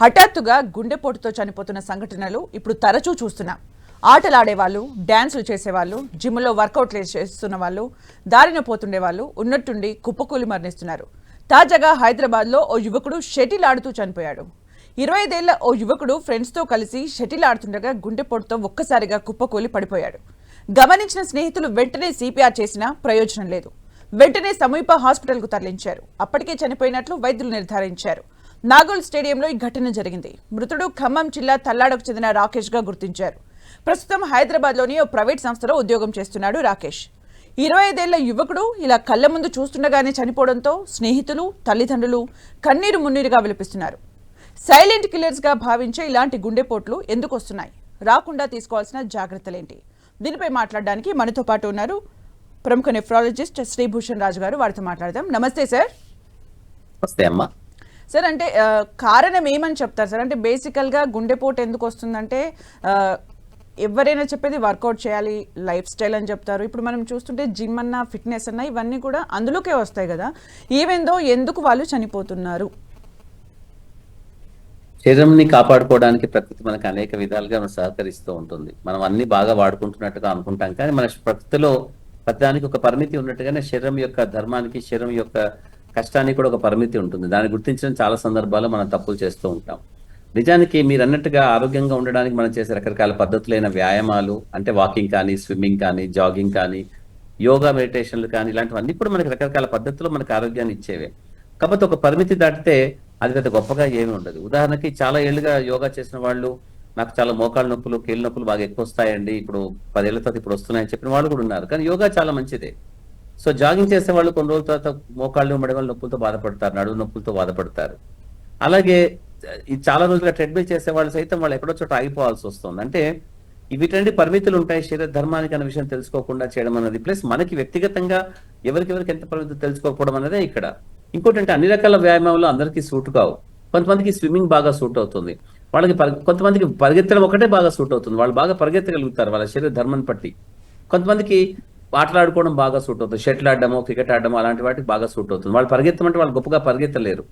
హఠాత్తుగా గుండెపోటుతో చనిపోతున్న సంఘటనలు ఇప్పుడు తరచూ చూస్తున్నాం. ఆటలాడేవాళ్ళు డ్యాన్సులు చేసేవాళ్ళు జిమ్లో వర్కౌట్లు చేస్తున్న వాళ్ళు దారిన పోతుండే వాళ్ళు ఉన్నట్టుండి కుప్పకూలి మరణిస్తున్నారు. తాజాగా హైదరాబాద్లో ఓ యువకుడు షటిల్ ఆడుతూ చనిపోయాడు. ఇరవై ఐదేళ్ళ ఓ యువకుడు ఫ్రెండ్స్తో కలిసి షటిల్ ఆడుతుండగా గుండెపోటుతో ఒక్కసారిగా కుప్పకూలి పడిపోయాడు. గమనించిన స్నేహితులు వెంటనే సిపిఆర్ చేసినా ప్రయోజనం లేదు. వెంటనే సమీప హాస్పిటల్కు తరలించారు. అప్పటికే చనిపోయినట్లు వైద్యులు నిర్ధారించారు. నాగోల్ స్టేడియంలో ఈ ఘటన జరిగింది. మృతుడు ఖమ్మం జిల్లా తల్లాడకు చెందిన రాకేష్గా గుర్తించారు. ప్రస్తుతం హైదరాబాద్లోని ఓ ప్రైవేట్ సంస్థలో ఉద్యోగం చేస్తున్నాడు రాకేష్. ఇరవై ఐదేళ్ళ యువకుడు ఇలా కళ్ళ ముందు చూస్తుండగానే చనిపోవడంతో స్నేహితులు తల్లిదండ్రులు కన్నీరు మున్నీరుగా విలపిస్తున్నారు. సైలెంట్ కిల్లర్స్గా భావించే ఇలాంటి గుండెపోట్లు ఎందుకు వస్తున్నాయి? రాకుండా తీసుకోవాల్సిన జాగ్రత్తలేంటి? దీనిపై మాట్లాడడానికి మనతో పాటు ఉన్నారు ప్రముఖ నెఫ్రాలజిస్ట్ శ్రీభూషణ్ రాజు గారు. వారితో మాట్లాడదాం. నమస్తే సార్. వస్తే అమ్మా. సార్ అంటే కారణం ఏమని చెప్తారు? సార్ అంటే బేసికల్గా గుండెపోటు ఎందుకు వస్తుందంటే ఎవరైనా చెప్పేది వర్కౌట్ చేయాలి లైఫ్ స్టైల్ అని చెప్తారు. ఇప్పుడు మనం చూస్తుంటే జిమ్ అన్న ఫిట్నెస్ అన్న ఇవన్నీ కూడా అందులోకే వస్తాయి కదా. ఈవెందో ఎందుకు వాళ్ళు చనిపోతున్నారు? శరీరంని కాపాడుకోవడానికి ప్రకృతి మనకు అనేక విధాలుగా మనం సహకరిస్తూ ఉంటుంది. మనం అన్ని బాగా వాడుకుంటున్నట్టుగా అనుకుంటాం. కానీ మన ప్రకృతిలో ప్రతిదానికి ఒక పరిమితి ఉన్నట్టుగానే శరీరం యొక్క ధర్మానికి శరీరం యొక్క కష్టానికి కూడా ఒక పరిమితి ఉంటుంది. దాన్ని గుర్తించడం చాలా సందర్భాల్లో మనం తప్పులు చేస్తూ ఉంటాం. నిజానికి మీరు అన్నట్టుగా ఆరోగ్యంగా ఉండడానికి మనం చేసే రకరకాల పద్ధతులైన వ్యాయామాలు అంటే వాకింగ్ కానీ స్విమ్మింగ్ కానీ జాగింగ్ కానీ యోగా మెడిటేషన్లు కానీ ఇలాంటివన్నీ కూడా మనకి రకరకాల పద్ధతులు మనకు ఆరోగ్యాన్ని ఇచ్చేవే. కాకపోతే ఒక పరిమితి దాటితే అది పెద్ద గొప్పగా ఏమీ ఉండదు. ఉదాహరణకి చాలా ఏళ్ళుగా యోగా చేసిన వాళ్ళు నాకు చాలా మోకాళ్ళ నొప్పులు కీళ్ళ నొప్పులు బాగా ఎక్కువ వస్తాయండి. ఇప్పుడు పదేళ్ళ తర్వాత ఇప్పుడు వస్తున్నాయని చెప్పిన వాళ్ళు కూడా ఉన్నారు. కానీ యోగా చాలా మంచిదే. సో జాగింగ్ చేసే వాళ్ళు కొన్ని రోజుల తర్వాత మోకాళ్ళు మడగల నొప్పులతో బాధపడతారు నడుము నొప్పులతో బాధపడతారు. అలాగే ఈ చాలా రోజులుగా ట్రెడ్మిల్ చేసే వాళ్ళు సైతం వాళ్ళు ఎక్కడో చోట ఆగిపోవాల్సి వస్తుంది. అంటే వీటండి పరిమితులు ఉంటాయి శరీర ధర్మానికి అనే విషయం తెలుసుకోకుండా చేయడం అన్నది ప్లస్ మనకి వ్యక్తిగతంగా ఎవరికెవరికి ఎంత పరిమితులు తెలుసుకోకపోవడం అన్నదే ఇక్కడ. ఇంకోటి అంటే అన్ని రకాల వ్యాయామాలు అందరికీ సూట్ కావు. కొంతమందికి స్విమ్మింగ్ బాగా సూట్ అవుతుంది. వాళ్ళకి కొంతమందికి పరిగెత్తడం ఒకటే బాగా సూట్ అవుతుంది. వాళ్ళు బాగా పరిగెత్తగలుగుతారు వాళ్ళ శరీర ధర్మాన్ని బట్టి కొంతమందికి ఆటలాడుకోవడం బాగా సూట్ అవుతుంది. షటిల్ ఆడడము క్రికెట్ ఆడడము అలాంటి వాటికి బాగా సూట్ అవుతుంది. వాళ్ళు పరిగెత్తమంటే వాళ్ళు గొప్పగా పరిగెత్తలేరు.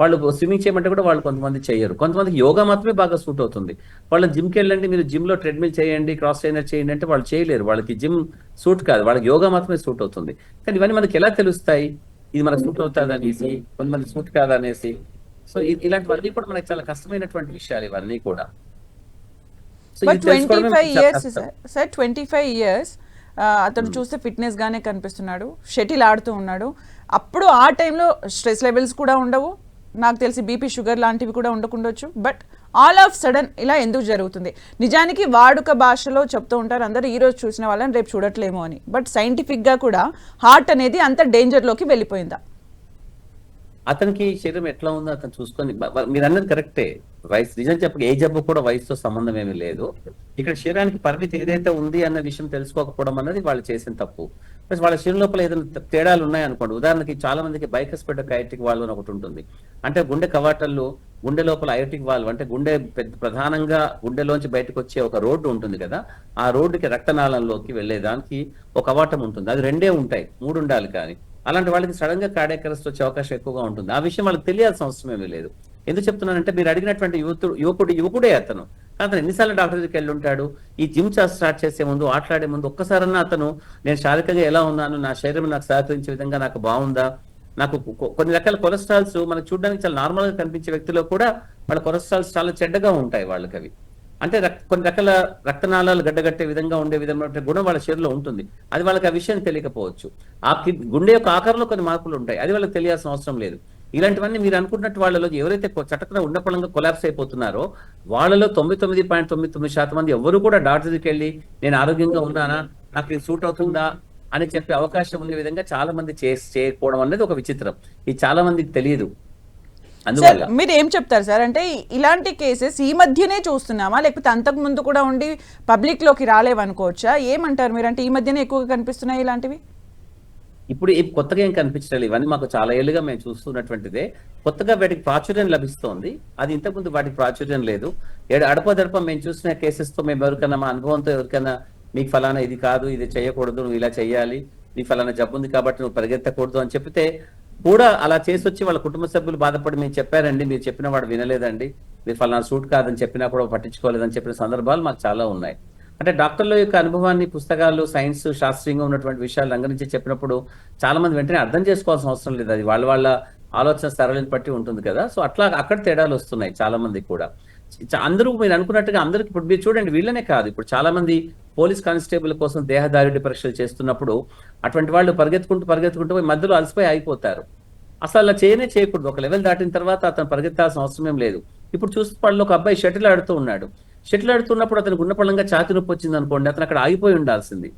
వాళ్ళు స్విమ్మింగ్ చేయమంటే కూడా వాళ్ళు కొంతమంది చేయరు. కొంతమందికి యోగా మాత్రమే బాగా సూట్ అవుతుంది. వాళ్ళ జిమ్కి వెళ్ళండి మీరు జిమ్లో ట్రెడ్మిల్ చేయండి క్రాస్ ట్రైనర్ చేయండి అంటే వాళ్ళు చేయలేరు. వాళ్ళకి జిమ్ సూట్ కాదు. వాళ్ళకి యోగా మాత్రమే సూట్ అవుతుంది. కానీ ఇవన్నీ మనకి ఎలా తెలుస్తాయి? ఇది మనకు సూట్ అవుతుంది అనేసి కొంతమంది సూట్ కాదనేసి సో ఇలాంటివన్నీ కూడా మనకి చాలా కష్టమైనటువంటి విషయాలు ఇవన్నీ కూడా. So twenty five years. Sir twenty five years అతను చూస్తే ఫిట్నెస్ గానే కనిపిస్తున్నాడు. షటిల్ ఆడుతూ ఉన్నాడు. అప్పుడు ఆ టైంలో స్ట్రెస్ లెవెల్స్ కూడా ఉండవు. నాకు తెలిసి బీపీ షుగర్ లాంటివి కూడా ఉండకుండొచ్చు. బట్ ఆల్ ఆఫ్ సడన్ ఇలా ఎందుకు జరుగుతుంది? నిజానికి వాడుక భాషలో చెప్తూ ఉంటారు. అందరూ ఈ రోజు చూసిన వాళ్ళని రేపు చూడట్లేమో అని. బట్ సైంటిఫిక్గా కూడా హార్ట్ అనేది అంత డేంజర్లోకి వెళ్ళిపోయిందా? అతనికి శరీరం ఎట్లా ఉందో అతను చూసుకొని మీరు అన్నది కరెక్టే. వయసు నిజం చెప్పక ఏ జబ్బు కూడా వయసుతో సంబంధం ఏమీ లేదు. ఇక్కడ శరీరానికి పరిమితి ఏదైతే ఉంది అన్న విషయం తెలుసుకోకపోవడం అన్నది వాళ్ళు చేసిన తప్పు. ప్లస్ వాళ్ళ శరీరం లోపల ఏదైనా తేడాలు ఉన్నాయనుకోండి. ఉదాహరణకి చాలా మందికి బైకస్పెడ్ ఐటిక్ వాల్వ్ అని ఒకటి ఉంటుంది. అంటే గుండె కవాటల్లో గుండె లోపల అయోటిక్ వాల్వ్ అంటే గుండె పెద్ద ప్రధానంగా గుండెలోంచి బయటకు వచ్చే ఒక రోడ్డు ఉంటుంది కదా ఆ రోడ్డుకి రక్తనాళంలోకి వెళ్ళేదానికి ఒక కవాటం ఉంటుంది. అది రెండే ఉంటాయి. మూడు ఉండాలి కానీ. అలాంటి వాళ్ళకి సడన్గా కార్డియాక్ అరెస్ట్ వచ్చే అవకాశం ఎక్కువగా ఉంటుంది. ఆ విషయం వాళ్ళకి తెలియాల్సిన అవసరం ఏమీ లేదు. ఎందుకు చెప్తున్నానంటే మీరు అడిగినటువంటి యువతుడు యువకుడు యువకుడే అతను. అతను ఎన్నిసార్లు డాక్టర్ దగ్గరికి వెళ్ళి ఉంటాడు ఈ జిమ్ స్టార్ట్ చేసే ముందు ఆటలాడే ముందు ఒక్కసారన్నా అతను నేను శారీరకంగా ఎలా ఉన్నాను? నా శరీరం నాకు సహకరించే విధంగా నాకు బాగుందా? నాకు కొన్ని రకాల కొలెస్ట్రాల్స్ మనకు చూడడానికి చాలా నార్మల్గా కనిపించే వ్యక్తిలో కూడా వాళ్ళ కొలెస్ట్రాల్స్ చాలా చెడ్డగా ఉంటాయి వాళ్ళకి అవి అంటే కొన్ని రకాల రక్తనాళాలు గడ్డగట్టే విధంగా ఉండే విధమైన గుణం వాళ్ళ శరీరంలో ఉంటుంది. అది వాళ్ళకి ఆ విషయం తెలియకపోవచ్చు. ఆ గుండె యొక్క ఆకారంలో కొన్ని మార్పులు ఉంటాయి. అది వాళ్ళకి తెలియాల్సిన అవసరం లేదు. ఇలాంటివన్నీ మీరు అనుకున్నట్టు వాళ్ళలో ఎవరైతే చటకన ఉండపడంగా కొలాప్స్ అయిపోతున్నారో వాళ్ళలో తొంభై తొమ్మిది పాయింట్ తొమ్మిది తొమ్మిది శాతం మంది ఎవరు కూడా డాక్టర్ దగ్గరికి వెళ్ళి నేను ఆరోగ్యంగా ఉన్నానా? నాకు ఇది సూట్ అవుతుందా? అని చెప్పే అవకాశం ఉండే విధంగా చాలా మంది చేసి చేయకపోవడం అనేది ఒక విచిత్రం. ఇది చాలా మందికి తెలియదు. సార్ మీరు ఏం చెప్తారు సార్? అంటే ఇలాంటి కేసెస్ ఈ మధ్యనే చూస్తున్నామా? లేకపోతే అంతకు ముందు కూడా ఉండి పబ్లిక్లోకి రాలేవనుకోవచ్చా? ఏమంటారు మీరు? అంటే ఈ మధ్యనే ఎక్కువగా కనిపిస్తున్నాయి ఇలాంటివి? ఇప్పుడు కొత్తగా ఏం కనిపించలేదు ఇవన్నీ మాకు చాలా ఏళ్ళుగా మేము చూస్తున్నటువంటిదే. కొత్తగా వాటికి ప్రాచుర్యం లభిస్తోంది. అది ఇంతకుముందు వాటికి ప్రాచుర్యం లేదు. ఏడు అడపదడప మేము చూసిన కేసెస్తో మేము ఎవరికైనా మా అనుభవంతో ఎవరికైనా మీకు ఫలానా ఇది కాదు ఇది చేయకూడదు నువ్వు ఇలా చేయాలి నీ ఫలానా జబ్బు ఉంది కాబట్టి నువ్వు పరిగెత్తకూడదు అని చెప్తే కూడా అలా చేసి వచ్చి వాళ్ళ కుటుంబ సభ్యులు బాధపడి మేము చెప్పారండి మీరు చెప్పిన వాడు వినలేదండి. మీరు ఫలానా సూట్ కాదని చెప్పినా కూడా పట్టించుకోలేదని చెప్పిన సందర్భాలు మాకు చాలా ఉన్నాయి. అంటే డాక్టర్ల యొక్క అనుభవాన్ని పుస్తకాలు సైన్స్ శాస్త్రీయంగా ఉన్నటువంటి విషయాలు రంగరించి చెప్పినప్పుడు చాలా మంది వెంటనే అర్థం చేసుకోవాల్సిన అవసరం లేదు. అది వాళ్ళ వాళ్ళ ఆలోచన సరళిని బట్టి ఉంటుంది కదా. సో అట్లా అక్కడ తేడాలు వస్తున్నాయి చాలా మంది కూడా అందరూ మీరు అనుకున్నట్టుగా అందరికి ఇప్పుడు మీరు చూడండి వీళ్ళనే కాదు. ఇప్పుడు చాలా మంది పోలీస్ కానిస్టేబుల్ కోసం దేహదారుడి పరీక్షలు చేస్తున్నప్పుడు అటువంటి వాళ్ళు పరిగెత్తుకుంటూ పరిగెత్తుకుంటూ పోయి మధ్యలో అలసిపోయి ఆగిపోతారు. అసలు అలా చేయనే చేయకూడదు. ఒక లెవెల్ దాటిన తర్వాత అతను పరిగెత్తాల్సిన అవసరం ఏం లేదు. ఇప్పుడు చూస్తే వాళ్ళు ఒక అబ్బాయి షటిల్ ఆడుతూ ఉన్నాడు. షటిల్ ఆడుతున్నప్పుడు అతనికి ఉన్నపళంగా ఛాతి నొప్పి వచ్చింది అనుకోండి అతను అక్కడ ఆగిపోయి ఉండాల్సింది.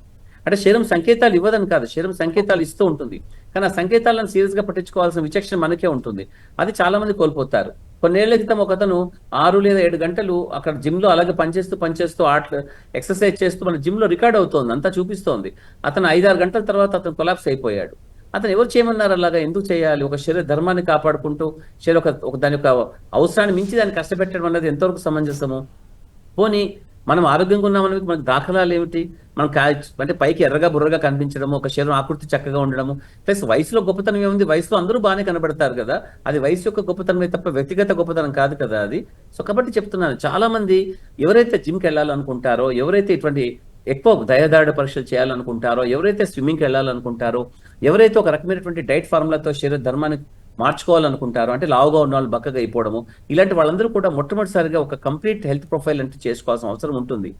అంటే శరీరం సంకేతాలు ఇవ్వదని కాదు శరీరం సంకేతాలు ఇస్తూ ఉంటుంది. కానీ ఆ సంకేతాలను సీరియస్గా పట్టించుకోవాల్సిన విచక్షణ మనకే ఉంటుంది. అది చాలా మంది కోల్పోతారు. కొన్నేళ్ళ క్రితం ఒక అతను ఆరు లేదా ఏడు గంటలు అక్కడ జిమ్లో అలాగే పనిచేస్తూ పనిచేస్తూ ఆట ఎక్సర్సైజ్ చేస్తూ మన జిమ్లో రికార్డ్ అవుతోంది. అంతా చూపిస్తోంది. అతను ఐదారు గంటల తర్వాత అతను కొలాప్స్ అయిపోయాడు. అతను ఎవరు చేయమన్నారు అలాగా? ఎందుకు చేయాలి? ఒక శరీర ధర్మాన్ని కాపాడుకుంటూ శరీర ఒక ఒక దాని యొక్క అవసరాన్ని మించి దాన్ని కష్టపెట్టడం అన్నది ఎంతవరకు సమంజసము? పోనీ మనం ఆరోగ్యంగా ఉన్నామని మనకు దాఖలాలు ఏమిటి? మనం అంటే పైకి ఎర్రగా బుర్రగా కనిపించడము ఒక శరీరం ఆకృతి చక్కగా ఉండడము. ప్లస్ వయసులో గొప్పతనం ఏముంది? వయసులో అందరూ బాగానే కనబడతారు కదా. అది వయసు యొక్క గొప్పతనమే తప్ప వ్యక్తిగత గొప్పతనం కాదు కదా అది. సో కాబట్టి చెప్తున్నాను చాలా మంది ఎవరైతే జిమ్కి వెళ్ళాలనుకుంటారో ఎవరైతే ఇటువంటి ఎక్కువ దయదారుడ పరీక్షలు చేయాలనుకుంటారో ఎవరైతే స్విమ్మింగ్కి వెళ్ళాలనుకుంటారో ఎవరైతే ఒక రకమైనటువంటి డైట్ ఫార్ములాతో శరీర ధర్మాన్ని మార్చుకోవాలనుకుంటారు. అంటే లావుగా ఉన్న వాళ్ళు బక్కగా అయిపోవడము. ఇలాంటి వాళ్ళందరూ కూడా మొట్టమొదటిసారిగా ఒక కంప్లీట్ హెల్త్ ప్రొఫైల్ అంటే చేసుకోవాల్సిన అవసరం ఉంటుంది.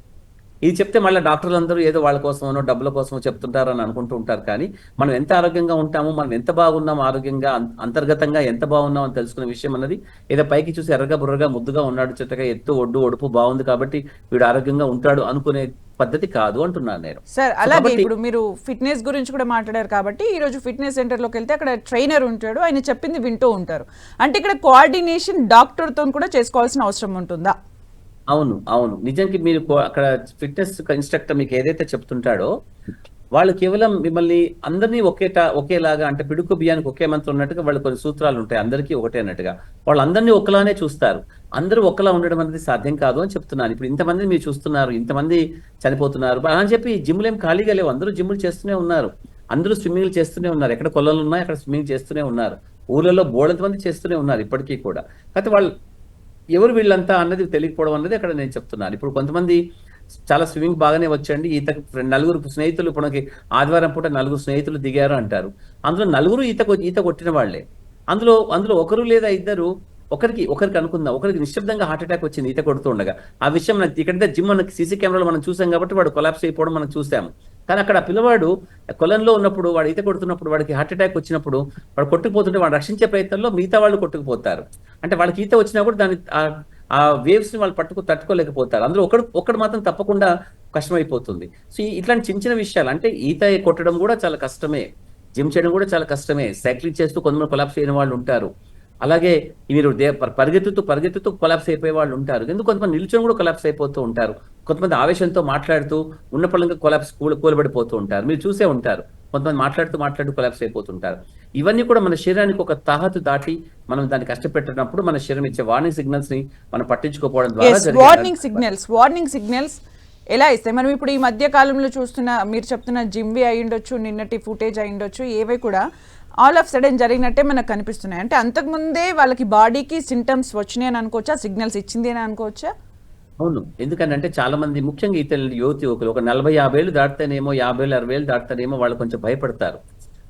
ఇది చెప్తే మళ్ళీ డాక్టర్లు అందరూ ఏదో వాళ్ళ కోసమో డబ్బుల కోసమో చెప్తుంటారు అని అనుకుంటూ ఉంటారు. కానీ మనం ఎంత ఆరోగ్యంగా ఉంటామో మనం ఎంత బాగున్నాం ఆరోగ్యంగా అంతర్గతంగా ఎంత బాగున్నాం అని తెలుసుకునే విషయం అన్నది ఏదో పైకి చూసి ఎర్రగా బుర్రగా ముద్దుగా ఉన్నాడు చెత్తగా ఎత్తు ఒడ్డు ఒడుపు బాగుంది కాబట్టి వీడు ఆరోగ్యంగా ఉంటాడు అనుకునే పద్ధతి కాదు అంటున్నాను నేను. సార్ అలాగే ఇప్పుడు మీరు ఫిట్నెస్ గురించి కూడా మాట్లాడారు కాబట్టి ఈ రోజు ఫిట్నెస్ సెంటర్లోకి వెళ్తే అక్కడ ట్రైనర్ ఉంటాడు ఆయన చెప్పింది వింటూ ఉంటారు. అంటే ఇక్కడ కోఆర్డినేషన్ డాక్టర్తో కూడా చేసుకోవాల్సిన అవసరం ఉంటుందా? అవును అవును. నిజానికి మీరు అక్కడ ఫిట్నెస్ ఇన్స్ట్రక్టర్ మీకు ఏదైతే చెప్తుంటాడో వాళ్ళు కేవలం మిమ్మల్ని అందరినీ ఒకేట ఒకేలాగా అంటే పిడుకు బియ్యానికి ఒకే మంత్రం ఉన్నట్టుగా వాళ్ళు కొన్ని సూత్రాలు ఉంటాయి. అందరికీ ఒకటే అన్నట్టుగా. వాళ్ళు అందరినీ ఒకలానే చూస్తారు. అందరూ ఒకలా ఉండడం అనేది సాధ్యం కాదు అని చెప్తున్నాను. ఇప్పుడు ఇంతమంది మీరు చూస్తున్నారు ఇంతమంది చనిపోతున్నారు. అని చెప్పి జిమ్లు ఏం ఖాళీగా లేవు. అందరూ జిమ్లు చేస్తూనే ఉన్నారు. అందరూ స్విమ్మింగ్లు చేస్తూనే ఉన్నారు. ఎక్కడ కొలలు ఉన్నాయి అక్కడ స్విమ్మింగ్ చేస్తూనే ఉన్నారు. ఊళ్ళలో బోళంత మంది చేస్తూనే ఉన్నారు ఇప్పటికీ కూడా. కాకపోతే వాళ్ళు ఎవరు వీళ్ళంతా అన్నది తెలియకపోవడం అన్నది అక్కడ నేను చెప్తున్నాను. ఇప్పుడు కొంతమంది చాలా స్విమ్మింగ్ బాగానే వచ్చండి ఈతకు నలుగురు స్నేహితులు ఇప్పుడు ఆదివారం పూట నలుగురు స్నేహితులు దిగారు అంటారు. అందులో నలుగురు ఈత ఈత కొట్టిన వాళ్ళే. అందులో అందులో ఒకరు లేదా ఇద్దరు ఒకరికి ఒకరికి అనుకుందాం ఒకరికి నిశ్శబ్దంగా హార్ట్ అటాక్ వచ్చింది ఈత కొడుతూ ఉండగా. ఆ విషయం ఇక్కడ జిమ్ మనకి సీసీ కెమెరాలో మనం చూసాం కాబట్టి వాడు కొలాప్స్ అయిపోవడం మనం చూసాము. కానీ అక్కడ పిల్లవాడు కొలంలో ఉన్నప్పుడు వాడు ఈత కొడుతున్నప్పుడు వాడికి హార్ట్ అటాక్ వచ్చినప్పుడు వాడు కొట్టుకుపోతుంటే వాడు రక్షించే ప్రయత్నంలో మిగతా వాళ్ళు కొట్టుకుపోతారు. అంటే వాళ్ళకి ఈత వచ్చినా కూడా దాని ఆ- వేవ్స్ని వాళ్ళు పట్టుకు తట్టుకోలేకపోతారు. అందులో ఒకడు ఒకడు మాత్రం తప్పకుండా కష్టమైపోతుంది. సో ఇట్లాంటి చిన్న చిన్న విషయాలు అంటే ఈత కొట్టడం కూడా చాలా కష్టమే. జిమ్ చేయడం కూడా చాలా కష్టమే. సైక్లింగ్ చేస్తూ కొంతమంది కొలాప్స్ అయిన వాళ్ళు ఉంటారు. అలాగే మీరు దే- పరిగెత్తుతూ పరిగెత్తుతూ కొలాప్స్ అయిపోయే వాళ్ళు ఉంటారు. ఎందుకు కొంతమంది నిల్చొని కూడా కొలాప్స్ అయిపోతూ ఉంటారు? కొంతమంది ఆవేశంతో మాట్లాడుతూ ఉన్న పళ్ళంగా కొలాప్స్ కూల కూలబడిపోతూ ఉంటారు. మీరు చూసే ఉంటారు. కొంతమంది మాట్లాడుతూ మాట్లాడుతూ కొలాప్స్ అయిపోతుంటారు. ఇవన్నీ కూడా మన శరీరానికి ఒక తాహతు దాటి మనం దాన్ని కష్టపెట్టినప్పుడు మన శరీరం ఇచ్చే వార్నింగ్ సిగ్నల్స్ని మనం పట్టించుకోకపోవడం ద్వారా వార్నింగ్ సిగ్నల్స్ వార్నింగ్ సిగ్నల్స్ ఎలా ఇస్తాయి? మనం ఇప్పుడు ఈ మధ్య కాలంలో చూస్తున్న మీరు చెప్తున్న జిమ్వి అయి ఉండొచ్చు నిన్నటి ఫుటేజ్ అయి ఉండొచ్చు ఏవై కూడా ఆల్ ఆఫ్ సడన్ జరిగినట్టే మనకు కనిపిస్తున్నాయి. అంటే అంతకుముందే వాళ్ళకి బాడీకి సింటమ్స్ వచ్చినాయి అని అనుకోవచ్చా? సిగ్నల్స్ ఇచ్చింది అని అనుకోవచ్చా? అవును. ఎందుకంటే చాలా మంది ముఖ్యంగా ఇతరులు యువతి యువకులు ఒక నలభై యాభై ఏళ్ళు దాటితేనేమో యాభై ఏళ్ళు అరవై ఏళ్ళు దాటితేనేమో వాళ్ళు కొంచెం భయపడతారు.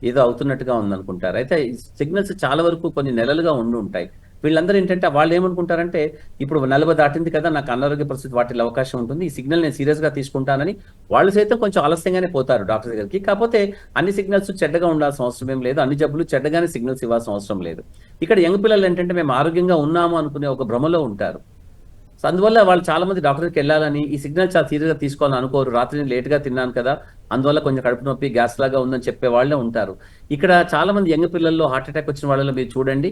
ఏదో అవుతున్నట్టుగా ఉందనుకుంటారు. అయితే సిగ్నల్స్ చాలా వరకు కొన్ని నెలలుగా ఉండి ఉంటాయి. వీళ్ళందరూ ఏంటంటే వాళ్ళు ఏమనుకుంటారంటే ఇప్పుడు నలభై దాటింది కదా నాకు అనారోగ్య పరిస్థితి వాటిల్లో అవకాశం ఉంటుంది ఈ సిగ్నల్ నేను సీరియస్గా తీసుకుంటానని వాళ్ళు సైతం కొంచెం ఆలస్యంగానే పోతారు డాక్టర్ దగ్గరికి. కాకపోతే అన్ని సిగ్నల్స్ చెడ్డగా ఉండాల్సిన అవసరం ఏం లేదు అన్ని జబ్బులు చెడ్డగానే సిగ్నల్స్ ఇవ్వాల్సిన అవసరం లేదు. ఇక్కడ యంగ్ పిల్లలు ఏంటంటే మేము ఆరోగ్యంగా ఉన్నాము అనుకునే ఒక భ్రమలో ఉంటారు. సో అందువల్ల వాళ్ళు చాలా మంది డాక్టర్కి వెళ్ళాలని ఈ సిగ్నల్ చాలా సీరియస్గా తీసుకోవాలని అనుకోరు. రాత్రి లేట్గా తిన్నాను కదా అందువల్ల కొంచెం కడుపు నొప్పి గ్యాస్ లాగా ఉందని చెప్పే వాళ్ళే ఉంటారు. ఇక్కడ చాలా మంది యంగ్ పిల్లల్లో హార్ట్ అటాక్ వచ్చిన వాళ్ళలో మీరు చూడండి.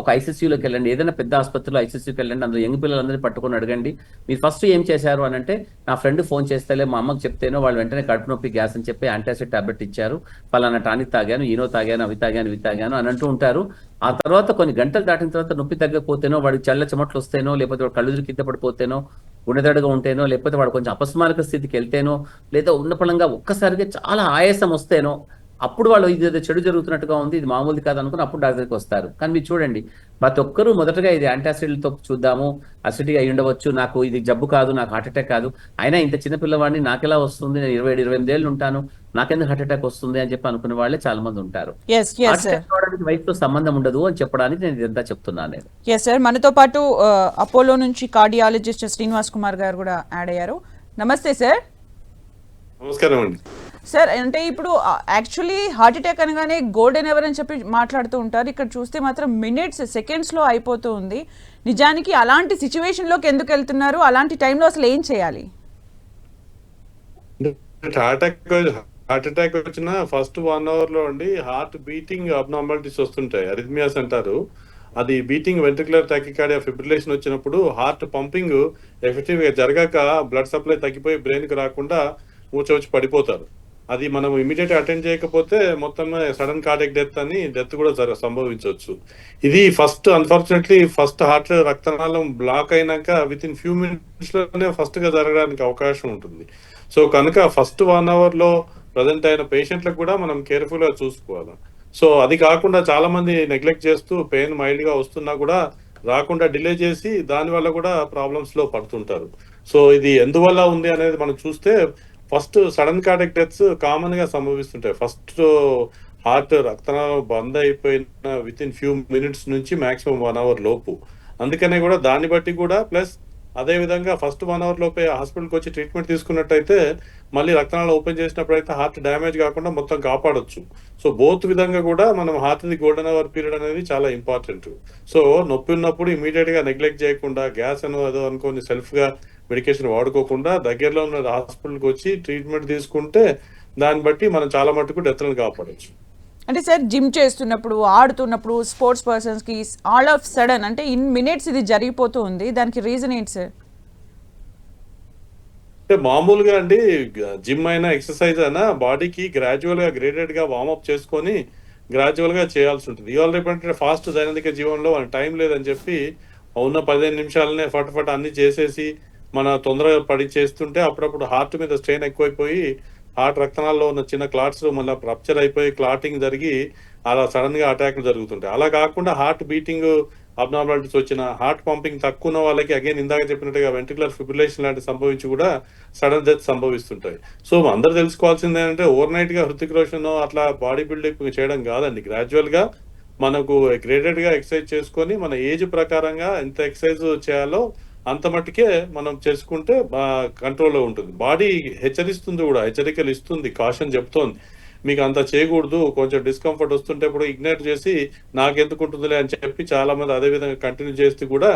ఒక ఐసీసీలోకి వెళ్ళండి. ఏదైనా పెద్ద ఆసుపత్రిలో ఐసీసీకి వెళ్ళండి. అందులో యంగ్ పిల్లలందరినీ పట్టుకొని అడగండి. మీరు ఫస్ట్ ఏం చేశారు అని అంటే నా ఫ్రెండ్ ఫోన్ చేస్తేలే మా అమ్మకి చెప్తేనో వాళ్ళు వెంటనే కడుపు నొప్పి గ్యాస్ అని చెప్పి యాంటాసిడ్ టాబ్లెట్ ఇచ్చారు. పలానా టానిక్ తాగాను ఈనో తాగాను అవి తాగాను ఇవి తాగాను అని అంటూ ఉంటారు. ఆ తర్వాత కొన్ని గంటలు దాటిన తర్వాత నొప్పి తగ్గకపోతేనో వాడికి చల్ల చెమట్లు వస్తేనో లేకపోతే వాడు కళ్ళు కింద పడిపోతేనో గుండెదడగా ఉంటేనో లేకపోతే వాడు కొంచెం అపస్మారక స్థితికి వెళ్తేనో లేదా ఉన్న పళంగా ఒక్కసారిగా చాలా ఆయాసం వస్తేనో అప్పుడు వాళ్ళు ఇది చెడు జరుగుతున్నట్టుగా ఉంది ఇది మామూలు కాదు అనుకుని అప్పుడు డాక్టర్కి వస్తారు. కానీ మీరు చూడండి ప్రతి ఒక్కరూ మొదటగా ఇది యాంటాసిడ్లతో చూద్దాము అసిడిటీ అయి ఉండవచ్చు నాకు ఇది జబ్బు కాదు నాకు హార్ట్ అటాక్ కాదు అయినా ఇంత చిన్న పిల్లవాడిని నాకెలా వస్తుంది నేను ఇరవై ఇరవై ఎనిమిది ఏళ్ళు ఉంటాను నాకెందుకు హార్ట్ అటాక్ వస్తుంది అని చెప్పి అనుకునే వాళ్ళే చాలా మంది ఉంటారు రావడానికి వయసుతో సంబంధం ఉండదు అని చెప్పడానికి నేను ఇదంతా చెప్తున్నాను నేను ఎస్ సార్ మనతో పాటు అపోలో నుంచి కార్డియాలజిస్ట్ శ్రీనివాస్ కుమార్ గారు కూడా యాడ్ అయ్యారు. నమస్తే సార్ నమస్కారం అండి. సార్ అంటే ఇప్పుడు యాక్చువల్లీ హార్ట్ అటాక్ అనగానే గోల్డెన్ ఎవర్ అని చెప్పి మాట్లాడుతూ ఉంటారు. ఇక్కడ చూస్తే మాత్రం మినిట్స్ సెకండ్స్లో అయిపోతూ ఉంది. నిజానికి అలాంటి సిచ్యువేషన్లోకి ఎందుకు వెళ్తున్నారు? అలాంటి టైంలో అసలు ఏం చేయాలి? హార్ట్ అటాక్ హార్ట్ అటాక్ వచ్చిన ఫస్ట్ వన్ అవర్లో అండి హార్ట్ బీటింగ్ అబ్నార్మాలిటీస్ వస్తుంటాయి. అరిథ్మియాస్ అంటారు అది బీటింగ్ వెంట్రికులర్ టాకికార్డియా ఫిబ్రిలేషన్ వచ్చినప్పుడు హార్ట్ పంపింగ్ ఎఫెక్టివ్గా జరగాక బ్లడ్ సప్లై తగ్గిపోయి బ్రెయిన్కి రాకుండా మూచ వచ్చి పడిపోతారు. అది మనం ఇమీడియట్ అటెండ్ చేయకపోతే మొత్తం సడన్ కార్డియక్ డెత్ అని డెత్ కూడా సంభవించవచ్చు. ఇది ఫస్ట్ అన్ఫార్చునేట్లీ ఫస్ట్ హార్ట్ రక్తనాళం బ్లాక్ అయినాక విత్ ఇన్ ఫ్యూ మినిట్స్లోనే ఫస్ట్గా జరగడానికి అవకాశం ఉంటుంది. సో కనుక ఫస్ట్ వన్ అవర్లో ప్రజెంట్ అయిన పేషెంట్లకు కూడా మనం కేర్ఫుల్గా చూసుకోవాలి. సో అది కాకుండా చాలా మంది నెగ్లెక్ట్ చేస్తూ పెయిన్ మైల్డ్గా వస్తున్నా కూడా రాకుండా డిలే చేసి దాని వల్ల కూడా ప్రాబ్లమ్స్లో పడుతుంటారు. సో ఇది ఎందువల్ల ఉంది అనేది మనం చూస్తే ఫస్ట్ సడన్ కార్డియక్ డెత్స్ కామన్గా సంభవిస్తుంటాయి. ఫస్ట్ హార్ట్ రక్తనాళం బంద్ అయిపోయిన విత్ ఇన్ ఫ్యూ మినిట్స్ నుంచి మాక్సిమం వన్ అవర్ లోపు. అందుకనే కూడా దాన్ని బట్టి కూడా ప్లస్ అదే విధంగా ఫస్ట్ వన్ అవర్ లోపే హాస్పిటల్కి వచ్చి ట్రీట్మెంట్ తీసుకున్నట్టయితే మళ్ళీ రక్తనాళ ఓపెన్ చేసినప్పుడు అయితే హార్ట్ డ్యామేజ్ కాకుండా మొత్తం కాపాడొచ్చు. సో బోత్ విధంగా కూడా మనం హార్ట్ది గోల్డెన్ అవర్ పీరియడ్ అనేది చాలా ఇంపార్టెంట్ సో నొప్పి ఉన్నప్పుడు ఇమీడియట్గా నెగ్లెక్ట్ చేయకుండా గ్యాస్ అనో ఏదో అనుకోని సెల్ఫ్గా మెడికేషన్ వాడుకోకుండా దగ్గరలో ఉన్న హాస్పిటల్కి వచ్చి ట్రీట్మెంట్ తీసుకుంటే దాన్ని బట్టి మనం చాలా మటుకు డెత్లను కాపాడొచ్చు. అంటే సార్ జిమ్ చేస్తున్నప్పుడు ఆడుతున్నప్పుడు స్పోర్ట్స్ పర్సన్స్కి ఆల్ ఆఫ్ సడన్ అంటే ఇన్ మినిట్స్ ఇది జరిగిపోతూ ఉంది. దానికి రీజన్ ఏంటి సార్? అంటే మామూలుగా అండి జిమ్ అయినా ఎక్సర్సైజ్ అయినా బాడీకి గ్రాడ్యువల్గా గ్రేడెడ్గా వార్మప్ చేసుకొని గ్రాడ్యువల్గా చేయాల్సి ఉంటుంది. ఇవాళ రేపంటే ఫాస్ట్ దైనందిక జీవనంలో టైం లేదని చెప్పి ఉన్న పదిహేను నిమిషాలనే ఫటాఫట్ అన్ని చేసేసి మన తొందరగా పడి చేస్తుంటే అప్పుడప్పుడు హార్ట్ మీద స్ట్రెయిన్ ఎక్కువైపోయి హార్ట్ రక్తనాల్లో ఉన్న చిన్న క్లాట్స్ మళ్ళీ రప్చర్ అయిపోయి క్లాటింగ్ జరిగి అలా సడన్గా అటాక్లు జరుగుతుంటాయి. అలా కాకుండా హార్ట్ బీటింగ్ అబ్నార్మాలిటీస్ వచ్చిన హార్ట్ పంపింగ్ తక్కువ ఉన్న వాళ్ళకి అగైన్ ఇందాక చెప్పినట్టుగా వెంట్రికులర్ ఫిబ్రిలేషన్ లాంటి సంభవించి కూడా సడన్ డెత్ సంభవిస్తుంటాయి. సో అందరు తెలుసుకోవాల్సింది ఏంటంటే ఓవర్ నైట్గా హృతిక్ రోషన్ అట్లా బాడీ బిల్డింగ్ చేయడం కాదండి. గ్రాడ్యువల్గా మనకు గ్రేడెడ్గా ఎక్సర్సైజ్ చేసుకొని మన ఏజ్ ప్రకారంగా ఎంత ఎక్సర్సైజ్ చేయాలో అంత మట్టుకే మనం చేసుకుంటే కంట్రోల్లో ఉంటుంది. బాడీ హెచ్చరిస్తుంది కూడా హెచ్చరికలు ఇస్తుంది కాషన్ చెప్తోంది. మీకు అంత చేయకూడదు కొంచెం డిస్కంఫర్ట్ వస్తుంటే ఇప్పుడు ఇగ్నైట్ చేసి నాకెందుకు ఉంటుందిలే అని చెప్పి చాలా మంది అదే విధంగా కంటిన్యూ చేస్తూ కూడా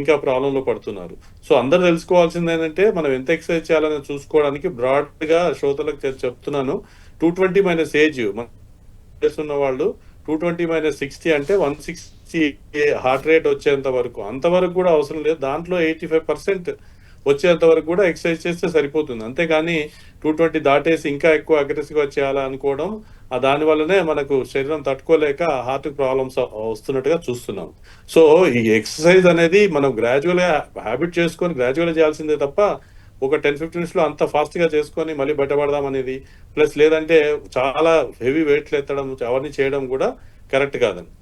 ఇంకా ప్రాబ్లంలో పడుతున్నారు. సో అందరు తెలుసుకోవాల్సింది ఏంటంటే మనం ఎంత ఎక్సర్సైజ్ చేయాలని చూసుకోవడానికి బ్రాడ్గా శ్రోతలకు చెప్తున్నాను. టూ ట్వంటీ మైనస్ ఏజ్ చేస్తున్న వాళ్ళు టూ ట్వంటీ మైనస్ సిక్స్టీ అంటే వన్ సిక్స్టీ హార్ట్ రేట్ వచ్చేంత వరకు అంతవరకు కూడా అవసరం లేదు. దాంట్లో ఎయిటీ ఫైవ్ పర్సెంట్ వచ్చేంత వరకు కూడా ఎక్సర్సైజ్ చేస్తే సరిపోతుంది. అంతేగాని టూ ట్వంటీ దాటేసి ఇంకా ఎక్కువ అగ్రెసివ్గా చేయాలా అనుకోవడం ఆ దాని వల్లనే మనకు శరీరం తట్టుకోలేక హార్ట్ ప్రాబ్లమ్స్ వస్తున్నట్టుగా చూస్తున్నాం. సో ఈ ఎక్సర్సైజ్ అనేది మనం గ్రాడ్యువల్గా హ్యాబిట్ చేసుకొని గ్రాడ్యువల్గా చేయాల్సిందే తప్ప ఒక టెన్ ఫిఫ్టీన్ మినిట్స్లో అంత ఫాస్ట్గా చేసుకొని మళ్ళీ బయటపడదాం అనేది ప్లస్ లేదంటే చాలా హెవీ వెయిట్లు ఎత్తడం అవన్నీ చేయడం కూడా కరెక్ట్ కాదండి.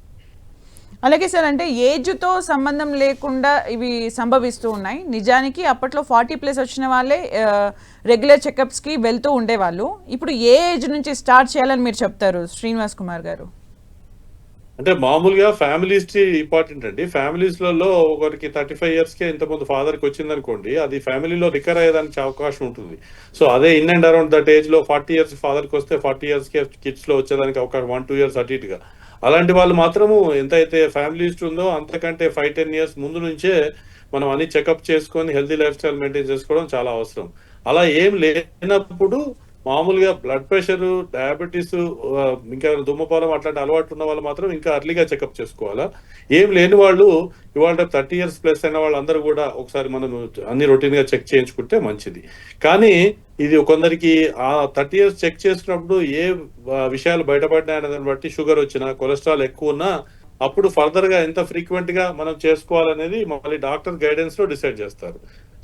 అలాగే సార్ అంటే ఏజ్తో సంబంధం లేకుండా ఇవి సంభవిస్తూ ఉన్నాయి. నిజానికి అప్పట్లో ఫార్టీ ప్లస్ వచ్చిన వాళ్ళే రెగ్యులర్ చెకప్స్కి వెళ్తూ ఉండేవాళ్ళు. ఇప్పుడు ఏ ఏజ్ నుంచి స్టార్ట్ చేయాలని మీరు చెప్తారు శ్రీనివాస్ కుమార్ గారు? అంటే మామూలుగా ఫ్యామిలీస్ ఇంపార్టెంట్ అండి. ఫ్యామిలీస్లలో ఒకరికి థర్టీ ఫైవ్ ఇయర్స్కి ఇంతకుముందు ఫాదర్కి వచ్చింది అనుకోండి అది ఫ్యామిలీలో రికర్ అయ్యేదానికి అవకాశం ఉంటుంది. సో అదే ఇన్ అండ్ అరౌండ్ దట్ ఏజ్లో ఫార్టీ ఇయర్స్ ఫాదర్కి వస్తే ఫార్టీ ఇయర్స్కి కిడ్స్లో వచ్చేదానికి అవకాశం వన్ టూ ఇయర్స్ అటు ఇటుగా. అలాంటి వాళ్ళు మాత్రము ఎంత అయితే ఫ్యామిలీ ఉందో అంతకంటే ఫైవ్ టెన్ ఇయర్స్ ముందు నుంచే మనం అన్ని చెకప్ చేసుకొని హెల్తీ లైఫ్ స్టైల్ మెయింటైన్ చేసుకోవడం చాలా అవసరం. అలా ఏం లేనప్పుడు మామూలుగా బ్లడ్ ప్రెషర్ డయాబెటీస్ ఇంకా దుమ్మపాలం అట్లాంటి అలవాటు ఉన్న వాళ్ళు మాత్రం ఇంకా అర్లీగా చెకప్ చేసుకోవాలా? ఏం లేని వాళ్ళు ఇవాళ థర్టీ ఇయర్స్ ప్లస్ అయిన వాళ్ళందరూ కూడా ఒకసారి మనం అన్ని రొటీన్గా చెక్ చేయించుకుంటే మంచిది. కానీ ఇది కొందరికి ఆ థర్టీ ఇయర్స్ చెక్ చేసుకున్నప్పుడు ఏ విషయాలు బయటపడినాయనే దాన్ని బట్టి షుగర్ వచ్చినా కొలెస్ట్రాల్ ఎక్కువ ఉన్నా అప్పుడు ఫర్దర్గా ఎంత ఫ్రీక్వెంట్గా మనం చేసుకోవాలనేది మళ్ళీ డాక్టర్ గైడెన్స్లో డిసైడ్ చేస్తారు.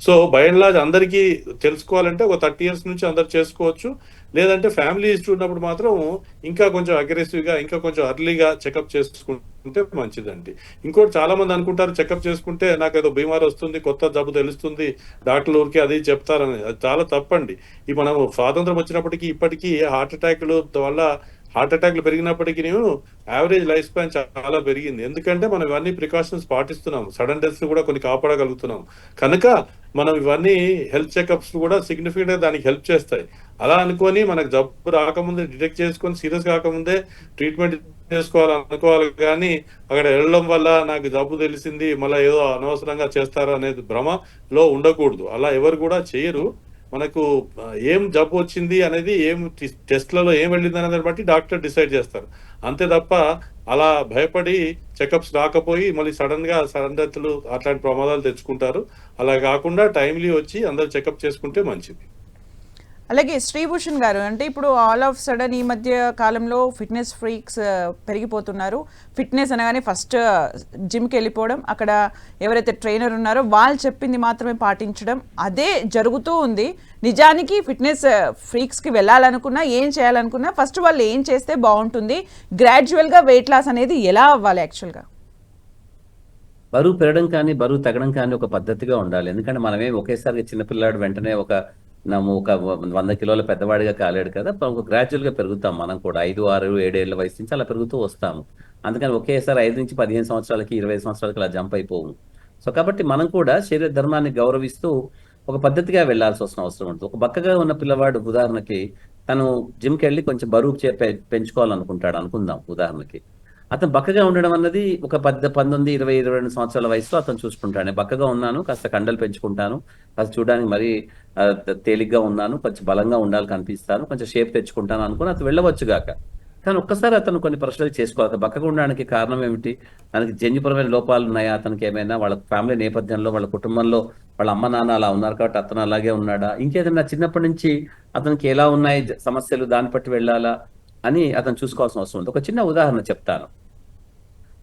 సో బై అండ్ లార్జ్ అందరికీ తెలుసుకోవాలంటే ఒక థర్టీ ఇయర్స్ నుంచి అందరు చేసుకోవచ్చు. లేదంటే ఫ్యామిలీ ఇస్ట్ ఉన్నప్పుడు మాత్రం ఇంకా కొంచెం అగ్రెసివ్గా ఇంకా కొంచెం అర్లీగా చెకప్ చేసుకుంటే మంచిదండి. ఇంకోటి చాలా మంది అనుకుంటారు చెకప్ చేసుకుంటే నాకు ఏదో బీమార్ వస్తుంది కొత్త జబ్బు తెలుస్తుంది డాక్టర్లు ఊరికి అది చెప్తారని. అది చాలా తప్పండి. ఈ మనం స్వాతంత్రం వచ్చినప్పటికీ ఇప్పటికీ హార్ట్ అటాక్లు వల్ల హార్ట్ అటాక్లు పెరిగినప్పటికీ యావరేజ్ లైఫ్ స్పాన్ చాలా పెరిగింది. ఎందుకంటే మనం ఇవన్నీ ప్రికాషన్స్ పాటిస్తున్నాం సడన్ డెత్స్ కూడా కొన్ని కాపాడగలుగుతున్నాం కనుక మనం ఇవన్నీ హెల్త్ చెకప్స్ కూడా సిగ్నిఫికెంట్గా దానికి హెల్ప్ చేస్తాయి. అలా అనుకొని మనకు జబ్బు రాకముందే డిటెక్ట్ చేసుకొని సీరియస్ కాకముందే ట్రీట్మెంట్ చేసుకోవాలి అనుకోవాలి కానీ అక్కడ వెళ్ళడం వల్ల నాకు జబ్బు తెలిసింది మళ్ళీ ఏదో అనవసరంగా చేస్తారా అనేది భ్రమలో ఉండకూడదు. అలా ఎవరు కూడా చేయరు. మనకు ఏం జబ్బు వచ్చింది అనేది ఏం టెస్ట్లలో ఏం వెళ్ళింది అనేది బట్టి డాక్టర్ డిసైడ్ చేస్తారు. అంతే తప్ప అలా భయపడి చెకప్స్ రాకపోయి మళ్ళీ సడన్గా సడన్ డెత్లు అట్లాంటి ప్రమాదాలు తెచ్చుకుంటారు. అలా కాకుండా టైమ్లీ వచ్చి అందరు చెకప్ చేసుకుంటే మంచిది. అలాగే శ్రీభూషణ్ గారు అంటే ఇప్పుడు ఆల్ ఆఫ్ సడన్ ఈ మధ్య కాలంలో ఫిట్నెస్ ఫ్రీక్స్ పెరిగిపోతున్నారు. ఫిట్నెస్ అనగానే ఫస్ట్ జిమ్కి వెళ్ళిపోవడం అక్కడ ఎవరైతే ట్రైనర్ ఉన్నారో వాళ్ళు చెప్పింది మాత్రమే పాటించడం అదే జరుగుతూ ఉంది. నిజానికి ఫిట్నెస్ ఫ్రీక్స్కి వెళ్ళాలనుకున్నా ఏం చేయాలనుకున్నా ఫస్ట్ వాళ్ళు ఏం చేస్తే బాగుంటుంది? గ్రాడ్యువల్గా వెయిట్ లాస్ అనేది ఎలా అవ్వాలి యాక్చువల్గా బరువు పెరగడం కానీ బరువు తగ్గడం కానీ ఒక పద్ధతిగా ఉండాలి. ఎందుకంటే మనమే ఒకేసారి చిన్నపిల్లాడు వెంటనే ఒక ఒక వంద కిలోల పెద్దవాడిగా కాలేడు కదా ఒక గ్రాడ్యువల్గా పెరుగుతాం మనం కూడా. ఐదు ఆరు ఏడేళ్ళ వయసు నుంచి అలా పెరుగుతూ వస్తాము. అందుకని ఒకేసారి ఐదు నుంచి పదిహేను సంవత్సరాలకి ఇరవై సంవత్సరాలకి అలా జంప్ అయిపోవు సో కాబట్టి మనం కూడా శరీర ధర్మాన్ని గౌరవిస్తూ ఒక పద్ధతిగా వెళ్ళాల్సి వస్తున్న అవసరం ఉంటుంది. ఒక బక్కగా ఉన్న పిల్లవాడు ఉదాహరణకి తను జిమ్కి వెళ్ళి కొంచెం బరువు చే- పె- పెంచుకోవాలనుకుంటాడు అనుకుందాం ఉదాహరణకి. అతను బక్కగా ఉండడం అన్నది ఒక పద్ద పంతొమ్మిది ఇరవై ఇరవై రెండు సంవత్సరాల వయసులో అతను చూసుకుంటాడు బక్కగా ఉన్నాను కాస్త కండలు పెంచుకుంటాను కాస్త చూడడానికి మరీ తేలిగ్గా ఉన్నాను కొంచెం బలంగా ఉండాలి కనిపిస్తాను కొంచెం షేప్ తెచ్చుకుంటాను అనుకుని అతను వెళ్ళవచ్చు గాక. కానీ ఒక్కసారి అతను కొన్ని ప్రశ్నలు చేసుకోవాలి. బక్కగా ఉండడానికి కారణం ఏమిటి? తనకి జన్యుపరమైన లోపాలు ఉన్నాయా? అతనికి ఏమైనా వాళ్ళ ఫ్యామిలీ నేపథ్యంలో వాళ్ళ కుటుంబంలో వాళ్ళ అమ్మ నాన్న అలా ఉన్నారు కాబట్టి అతను అలాగే ఉన్నాడా? ఇంకేదైనా చిన్నప్పటి నుంచి అతనికి ఎలా ఉన్నాయి? సమస్యలు దాన్ని బట్టి వెళ్ళాలా? అని అతను చూసుకోవాల్సిన అవసరం ఉంది. ఒక చిన్న ఉదాహరణ చెప్తాను.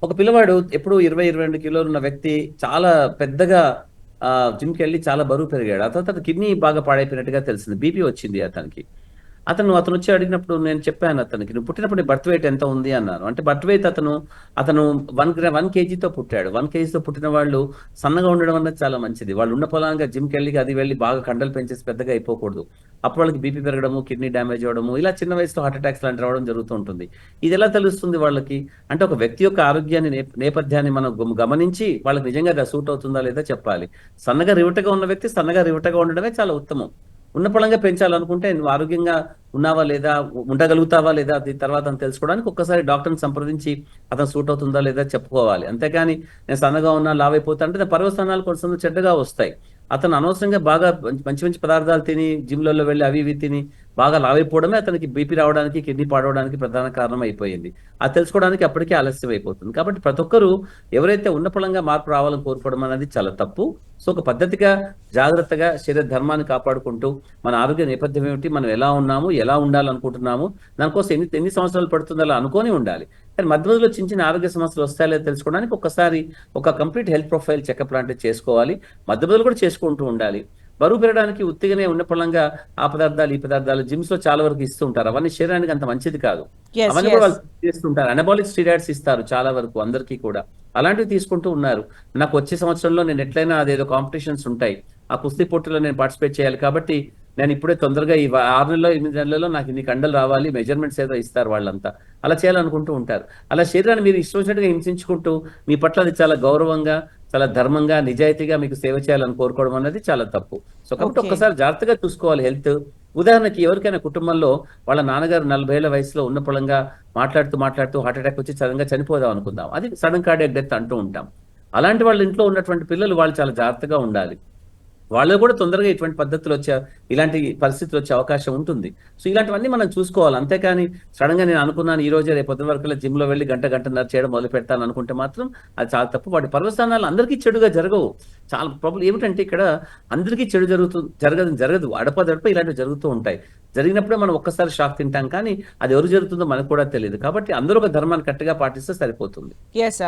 ఒక పిల్లవాడు ఎప్పుడు ఇరవై ఇరవై రెండు కిలోలు ఉన్న వ్యక్తి చాలా పెద్దగా జిమ్కి వెళ్ళి చాలా బరువు పెరిగాడు. ఆ తర్వాత కిడ్నీ బాగా పాడైపోయినట్టుగా తెలిసింది. బీపీ వచ్చింది అతనికి. అతను అతను వచ్చి అడిగినప్పుడు నేను చెప్పాను అతనికి నువ్వు పుట్టినప్పుడు బర్త్ వెయిట్ ఎంత ఉంది? అన్నాను అంటే బర్త్ వెయిట్ అతను అతను వన్ గ్రా వన్ కేజీతో పుట్టాడు. వన్ కేజీతో పుట్టిన వాళ్ళు సన్నగా ఉండడం అన్నది చాలా మంచిది. వాళ్ళు ఉన్న పొలానికి జిమ్కి వెళ్ళి అది వెళ్ళి బాగా కండలు పెంచేసి పెద్దగా అయిపోకూడదు. అప్పుడు వాళ్ళకి బీపీ పెరగడము కిడ్నీ డ్యామేజ్ అవ్వడము ఇలా చిన్న వయసులో హార్ట్ అటాక్స్ లాంటి రావడం జరుగుతూ ఉంటుంది. ఇది ఎలా తెలుస్తుంది వాళ్ళకి? అంటే ఒక వ్యక్తి యొక్క ఆరోగ్యాన్ని నేపథ్యాన్ని మనం గమనించి వాళ్ళకి నిజంగా అది సూట్ అవుతుందా లేదా చెప్పాలి. సన్నగా రివటగా ఉన్న వ్యక్తి సన్నగా రివటగా ఉండడమే చాలా ఉత్తమం. ఉన్న పొలంగా పెంచాలనుకుంటే నువ్వు ఆరోగ్యంగా ఉన్నావా లేదా ఉండగలుగుతావా లేదా అది తర్వాత అని తెలుసుకోవడానికి ఒక్కసారి డాక్టర్ని సంప్రదించి అతను సూట్ అవుతుందా లేదా చెప్పుకోవాలి. అంతేకాని నేను సన్నగా ఉన్నా లావైపోతా అంటే పర్వస్థానాలు కొంచెం చెడ్డగా వస్తాయి. అతను అనవసరంగా బాగా మంచి మంచి పదార్థాలు తిని జిమ్లలో వెళ్ళి అవి ఇవి తిని బాగా లావైపోవడమే అతనికి బీపీ రావడానికి కిడ్నీ పాడవడానికి ప్రధాన కారణం అయిపోయింది. అది తెలుసుకోవడానికి అప్పటికే ఆలస్యం అయిపోతుంది. కాబట్టి ప్రతి ఒక్కరూ ఎవరైతే ఉన్న పొలంగా మార్పు రావాలని కోరుకోవడం అనేది చాలా తప్పు. సో ఒక పద్ధతిగా జాగ్రత్తగా శరీర ధర్మాన్ని కాపాడుకుంటూ మన ఆరోగ్య నేపథ్యం ఏమిటి మనం ఎలా ఉన్నాము ఎలా ఉండాలనుకుంటున్నాము దానికోసం ఎన్ని ఎన్ని సంవత్సరాలు పడుతుందో అలా అనుకొని ఉండాలి. కానీ మధ్య మధ్యలో చిన్న చిన్న ఆరోగ్య సమస్యలు వస్తాయో లేదో తెలుసుకోవడానికి ఒక్కసారి ఒక కంప్లీట్ హెల్త్ ప్రొఫైల్ చెకప్ లాంటివి చేసుకోవాలి. మధ్య మధ్యలో కూడా చేసుకుంటూ ఉండాలి. బరువు పెరగడానికి ఉత్తిగానే ఉన్న పొలంగా ఆ పదార్థాలు ఈ పదార్థాలు జిమ్స్లో చాలా వరకు ఇస్తూ ఉంటారు. అవన్నీ శరీరానికి అంత మంచిది కాదు. అవన్నీ. కూడా వాళ్ళు చేస్తుంటారు. అనబాలిక్ స్టీరాయిడ్స్ ఇస్తారు చాలా వరకు అందరికీ కూడా. అలాంటివి తీసుకుంటూ ఉన్నారు. నాకు వచ్చే సంవత్సరంలో నేను ఎట్లయినా అదేదో కాంపిటీషన్స్ ఉంటాయి. ఆ కుస్తీ పోటీలో నేను పార్టిసిపేట్ చేయాలి కాబట్టి నేను ఇప్పుడే తొందరగా ఈ ఆరు నెలలో ఎనిమిది నెలలలో నాకు ఇన్ని కండలు రావాలి మెజర్మెంట్స్ ఏదో ఇస్తారు వాళ్ళంతా. అలా చేయాలనుకుంటూ ఉంటారు. అలా శరీరాన్ని మీరు ఇష్టం వచ్చినట్టుగా హింసించుకుంటూ మీ పట్ల అది చాలా గౌరవంగా చాలా ధర్మంగా నిజాయితీగా మీకు సేవ చేయాలని కోరుకోవడం అనేది చాలా తప్పు. సో కాబట్టి. ఒక్కసారి జాగ్రత్తగా చూసుకోవాలి హెల్త్. ఉదాహరణకి ఎవరికైనా కుటుంబంలో వాళ్ళ నాన్నగారు నలభై ఏళ్ళ వయసులో ఉన్న పొలంగా మాట్లాడుతూ మాట్లాడుతూ హార్ట్ అటాక్ వచ్చి సడన్గా చనిపోదాం అనుకుందాం. అది సడన్ కార్డియక్ డెత్ అంటూ ఉంటాం. అలాంటి వాళ్ళ ఇంట్లో ఉన్నటువంటి పిల్లలు వాళ్ళు చాలా జాగ్రత్తగా ఉండాలి. వాళ్ళు కూడా తొందరగా ఇటువంటి పద్ధతులు వచ్చే ఇలాంటి పరిస్థితులు వచ్చే అవకాశం ఉంటుంది. సో ఇలాంటివన్నీ మనం చూసుకోవాలి. అంతేకాని సడన్గా నేను అనుకున్నాను ఈ రోజే రేపు పొద్దున వరకు జిమ్లో వెళ్ళి గంట గంటన్నర చేయడం మొదలు పెడతాను అనుకుంటే మాత్రం అది చాలా తప్పు. వాటి పర్వస్థానాలు అందరికీ చెడుగా జరగవు. చాలా ప్రాబ్లం ఏమిటంటే ఇక్కడ అందరికీ చెడు జరుగుతూ జరగదు జరగదు. అడపదడప ఇలాంటివి జరుగుతూ ఉంటాయి. జరిగినప్పుడే మనం ఒక్కసారి షాక్ తింటాం కానీ అది ఎవరు జరుగుతుందో మనకు కూడా తెలియదు. కాబట్టి అందరూ ఒక ధర్మాన్ని కరెక్ట్గా పాటిస్తే సరిపోతుంది. ఎస్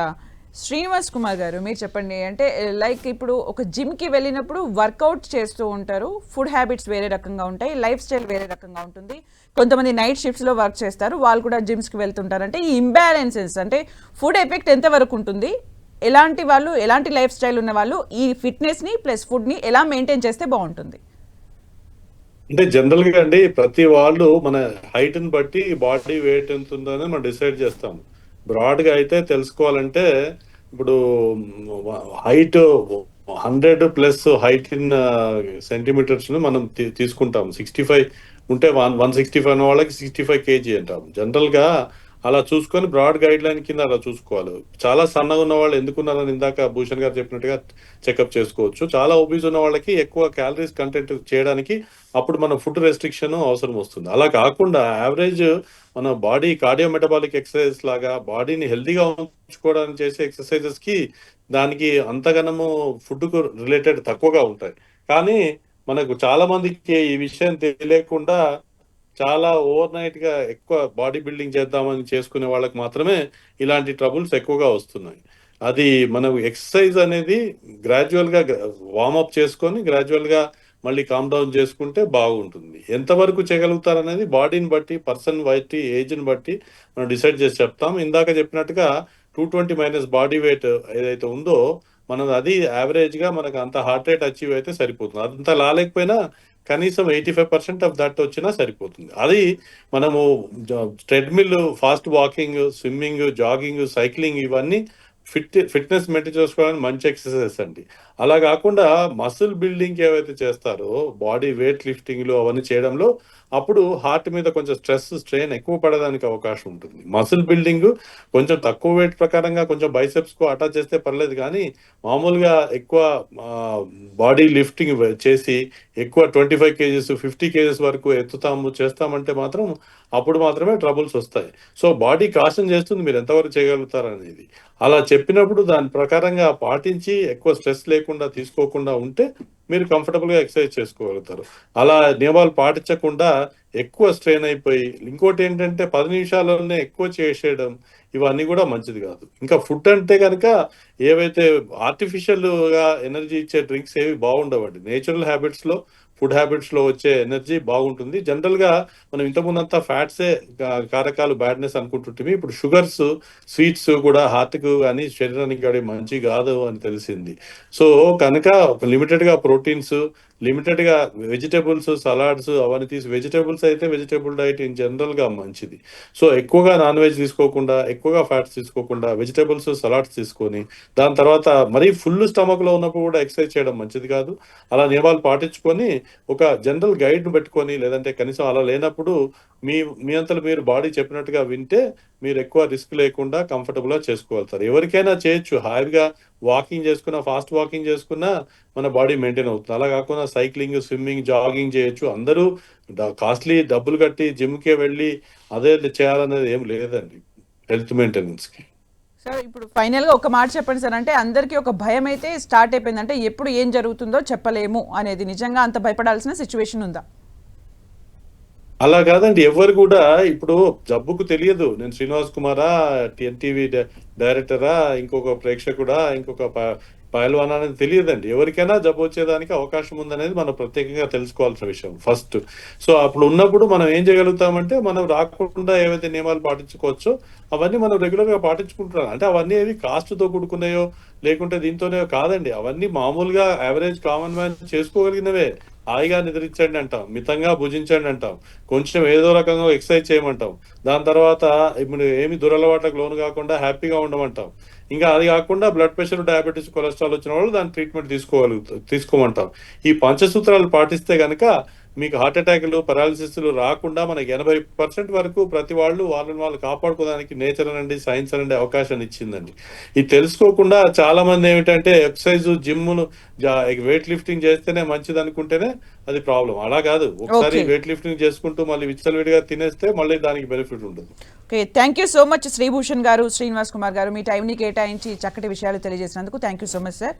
శ్రీనివాస్ కుమార్ గారు మీరు చెప్పండి. అంటే లైక్ ఇప్పుడు ఒక జిమ్కి వెళ్ళినప్పుడు వర్కౌట్ చేస్తూ ఉంటారు. ఫుడ్ హ్యాబిట్స్ వేరే రకంగా ఉంటాయి. లైఫ్ స్టైల్ వేరే రకంగా ఉంటుంది. కొంతమంది నైట్ షిఫ్ట్స్లో వర్క్ చేస్తారు. వాళ్ళు కూడా జిమ్స్కి వెళ్తుంటారు. అంటే ఈ ఇంబ్యాలెన్సెస్ అంటే ఫుడ్ ఎఫెక్ట్ ఎంతవరకు ఉంటుంది? ఎలాంటి వాళ్ళు ఎలాంటి లైఫ్ స్టైల్ ఉన్న వాళ్ళు ఈ ఫిట్నెస్ని ప్లస్ ఫుడ్ని ఎలా మెయింటైన్ చేస్తే బాగుంటుంది? అంటే జనరల్గా అండి ప్రతి వాళ్ళు మన హైట్ని బట్టి బాడీ వెయిట్ ఎంత ఉందని మనం డిసైడ్ చేస్తాం బ్రాడ్గా అయితే తెలుసుకోవాలంటే ఇప్పుడు height hundred plus height in centimetres మనం తీసుకుంటాం. సిక్స్టీ ఫైవ్ ఉంటే వన్ వన్ సిక్స్టీ ఫైవ్ వాళ్ళకి సిక్స్టీ ఫైవ్ కేజీ అంటాం. జనరల్గా అలా చూసుకొని బ్రాడ్ గైడ్ లైన్ కింద అలా చూసుకోవాలి. చాలా సన్నగా ఉన్న వాళ్ళు ఎందుకున్నారని ఇందాక భూషణ్ గారు చెప్పినట్టుగా చెకప్ చేసుకోవచ్చు. చాలా ఒబీస్ ఉన్న వాళ్ళకి ఎక్కువ క్యాలరీస్ కంటెంట్ చేయడానికి అప్పుడు మన ఫుడ్ రెస్ట్రిక్షన్ అవసరం వస్తుంది. అలా కాకుండా యావరేజ్ మన బాడీ కార్డియోమెటబాలిక్ ఎక్సర్సైజ్ లాగా బాడీని హెల్దీగా ఉంచుకోవడానికి చేసే ఎక్సర్సైజెస్కి దానికి అంతగనము ఫుడ్కు రిలేటెడ్ తక్కువగా ఉంటాయి. కానీ మనకు చాలా మందికి ఈ విషయం తెలియకుండా చాలా ఓవర్ నైట్గా ఎక్కువ బాడీ బిల్డింగ్ చేద్దామని చేసుకునే వాళ్ళకి మాత్రమే ఇలాంటి ట్రబుల్స్ ఎక్కువగా వస్తున్నాయి. అది మనం ఎక్సర్సైజ్ అనేది గ్రాడ్యువల్గా వార్మప్ చేసుకొని గ్రాడ్యువల్గా మళ్ళీ కామ్ డౌన్ చేసుకుంటే బాగుంటుంది. ఎంతవరకు చేయగలుగుతారు అనేది బాడీని బట్టి పర్సన్ బట్టి ఏజ్ని బట్టి మనం డిసైడ్ చేసి చెప్తాం. ఇందాక చెప్పినట్టుగా two twenty minus body weight ఏదైతే ఉందో మనం అది యావరేజ్గా మనకు అంత హార్ట్ రేట్ అచీవ్ అయితే సరిపోతుంది. అంత లాలేకపోయినా కనీసం eighty five percent of that వచ్చినా సరిపోతుంది. అది మనము treadmill fast walking swimming jogging cycling ఇవన్నీ ఫిట్ ఫిట్నెస్ మెయింటైన్ చేసుకోవడానికి మంచి ఎక్సర్సైజ్ అండి. అలా కాకుండా మసిల్ బిల్డింగ్ ఏవైతే చేస్తారో బాడీ వెయిట్ లిఫ్టింగ్లు అవన్నీ చేయడంలో అప్పుడు హార్ట్ మీద కొంచెం స్ట్రెస్ స్ట్రెయిన్ ఎక్కువ పడడానికి అవకాశం ఉంటుంది. మసిల్ బిల్డింగ్ కొంచెం తక్కువ వెయిట్ ప్రకారంగా కొంచెం బైసెప్స్కు అటాచ్ చేస్తే పర్లేదు కానీ మామూలుగా ఎక్కువ బాడీ లిఫ్టింగ్ చేసి ఎక్కువ twenty five kgs fifty kgs వరకు ఎత్తుతాము చేస్తామంటే మాత్రం అప్పుడు మాత్రమే ట్రబుల్స్ వస్తాయి. సో బాడీ కాషన్ చేస్తుంది మీరు ఎంతవరకు చేయగలుగుతారు అనేది అలా చెప్పినప్పుడు దాని ప్రకారంగా పాటించి ఎక్కువ స్ట్రెస్ లేకుండా తీసుకోకుండా ఉంటే మీరు కంఫర్టబుల్గా ఎక్సర్సైజ్ చేసుకోగలుగుతారు. అలా నియమాలు పాటించకుండా ఎక్కువ స్ట్రెయిన్ అయిపోయి ఇంకోటి ఏంటంటే పది నిమిషాలలోనే ఎక్కువ చేసేయడం ఇవన్నీ కూడా మంచిది కాదు. ఇంకా ఫుడ్ అంటే కనుక ఏవైతే ఆర్టిఫిషియల్గా ఎనర్జీ ఇచ్చే డ్రింక్స్ ఏవి బాగుండవండి. నేచురల్ హ్యాబిట్స్లో ఫుడ్ హ్యాబిట్స్లో వచ్చే ఎనర్జీ బాగుంటుంది. జనరల్గా మనం ఇంతకుముందంతా ఫ్యాట్సే కారకాలు బ్యాడ్నెస్ అనుకుంటుంటే ఇప్పుడు షుగర్స్ స్వీట్స్ కూడా హార్ట్కు కానీ శరీరానికి కానీ మంచి కాదు అని తెలిసింది. సో కనుక లిమిటెడ్గా ప్రోటీన్స్ లిమిటెడ్గా వెజిటేబుల్స్ సలాడ్స్ అవన్నీ తీసి వెజిటేబుల్స్ అయితే వెజిటేబుల్ డైట్ ఇన్ జనరల్గా మంచిది. సో ఎక్కువగా నాన్ వెజ్ తీసుకోకుండా ఎక్కువగా ఫ్యాట్స్ తీసుకోకుండా వెజిటేబుల్స్ సలాడ్స్ తీసుకొని దాని తర్వాత మరీ ఫుల్ స్టమక్లో ఉన్నప్పుడు కూడా ఎక్సర్సైజ్ చేయడం మంచిది కాదు. అలా నియమాలు పాటించుకొని ఒక జనరల్ గైడ్ను పెట్టుకొని లేదంటే కనీసం అలా లేనప్పుడు మీ మీ అంతలో మీరు బాడీ చెప్పినట్టుగా వింటే మీరు ఎక్కువ రిస్క్ లేకుండా కంఫర్టబుల్గా చేసుకోగలుగుతారు ఎవరికైనా చేయొచ్చు. హాయిగా వాకింగ్ చేసుకున్నా ఫాస్ట్ వాకింగ్ చేసుకున్నా మన బాడీ మెయింటైన్ అవుతుంది. అలా కాకుండా సైక్లింగ్ స్విమ్మింగ్ జాగింగ్ చేయొచ్చు. అందరూ కాస్ట్లీ డబ్బులు కట్టి జిమ్కి వెళ్ళి అదే చేయాలనేది ఏం లేదండి. హెల్త్ మెయింటెనెన్స్కి సార్ ఇప్పుడు ఫైనల్గా ఒక మాట చెప్పండి సార్. అంటే అందరికీ ఒక భయం అయితే స్టార్ట్ అయిపోయింది. అంటే ఎప్పుడు ఏం జరుగుతుందో చెప్పలేము అనేది. నిజంగా అంత భయపడాల్సిన సిచ్యువేషన్ ఉందా? అలా కాదండి ఎవరు కూడా ఇప్పుడు జబ్బుకు తెలియదు. నేను శ్రీనివాస్ కుమారా ఎన్టీవీ డైరెక్టరా ఇంకొక ప్రేక్షకుడా ఇంకొక పైల్వాన్ అనేది తెలియదండి. ఎవరికైనా జబ్బు వచ్చేదానికి అవకాశం ఉందనేది మనం ప్రత్యేకంగా తెలుసుకోవాల్సిన విషయం ఫస్ట్. సో అప్పుడు ఉన్నప్పుడు మనం ఏం చేయగలుగుతామంటే మనం రాకుండా ఏవైతే నియమాలు పాటించుకోవచ్చో అవన్నీ మనం రెగ్యులర్గా పాటించుకుంటున్నాం. అంటే అవన్నీ ఏవి కాస్ట్తో కూడుకున్నాయో లేకుంటే దీంతోనే కాదండి. అవన్నీ మామూలుగా యావరేజ్ కామన్ మ్యాన్ చేసుకోగలిగినవే. హాయిగా నిద్రించండి అంటాం మితంగా భుజించండి అంటాం కొంచెం ఏదో రకంగా ఎక్సర్సైజ్ చేయమంటాం. దాని తర్వాత ఇప్పుడు ఏమి దురలవాట్లకు లోను కాకుండా హ్యాపీగా ఉండమంటాం. ఇంకా అది కాకుండా బ్లడ్ ప్రెషర్ డయాబెటీస్ కొలెస్ట్రాల్ వచ్చిన వాళ్ళు దాని ట్రీట్మెంట్ తీసుకోగలుగుతాం తీసుకోమంటాం. ఈ పంచసూత్రాలు పాటిస్తే కనుక మీకు హార్ట్ అటాక్లు పెరాలసిస్లు రాకుండా మనకి ఎనభై పర్సెంట్ వరకు ప్రతి వాళ్ళు వాళ్ళని వాళ్ళు కాపాడుకోవడానికి నేచర్ అనండి సైన్స్ అనండి అవకాశాన్ని ఇచ్చిందండి. ఇది తెలుసుకోకుండా చాలా మంది ఏమిటంటే ఎక్సర్సైజ్ జిమ్ వెయిట్ లిఫ్టింగ్ చేస్తేనే మంచిది అనుకుంటేనే అది ప్రాబ్లం. అలా కాదు. ఒకసారి. వెయిట్ లిఫ్టింగ్ చేసుకుంటూ మళ్ళీ విచ్చలవిడిగా తినేస్తే మళ్ళీ దానికి బెనిఫిట్ ఉంటుంది okay. Thank you so much Sribhushan గారు శ్రీనివాస్ కుమార్ గారు. మీ టైంని కేటాయించి చక్కటి విషయాలు తెలియజేసినందుకు thank you so much sir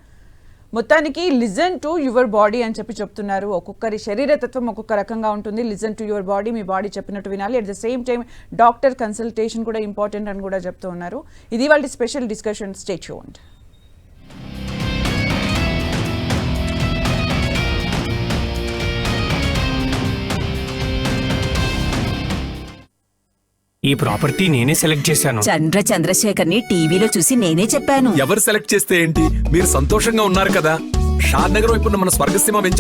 మొత్తానికి లిజన్ టు యువర్ బాడీ అని చెప్పి చెప్తున్నారు. ఒక్కొక్కరి శరీరతత్వం ఒక్కొక్క రకంగా ఉంటుంది. లిజన్ టు యువర్ బాడీ మీ బాడీ చెప్పినట్టు వినాలి. At the same time doctor consultation కూడా ఇంపార్టెంట్ అని కూడా చెప్తూ ఉన్నారు. ఇది వాళ్ళ స్పెషల్ డిస్కషన్. స్టేట్ చూడండి ఈ ప్రాపర్టీ నేనే సెలెక్ట్ చేశాను. చంద్ర చంద్రశేఖర్ని టీవీలో చూసి నేనే చెప్పాను. ఎవరు సెలెక్ట్ చేస్తే ఏంటి? మీరు సంతోషంగా ఉన్నారు కదా. షాద్ నగర్ వైపు ఉన్న మన స్వర్గసీమ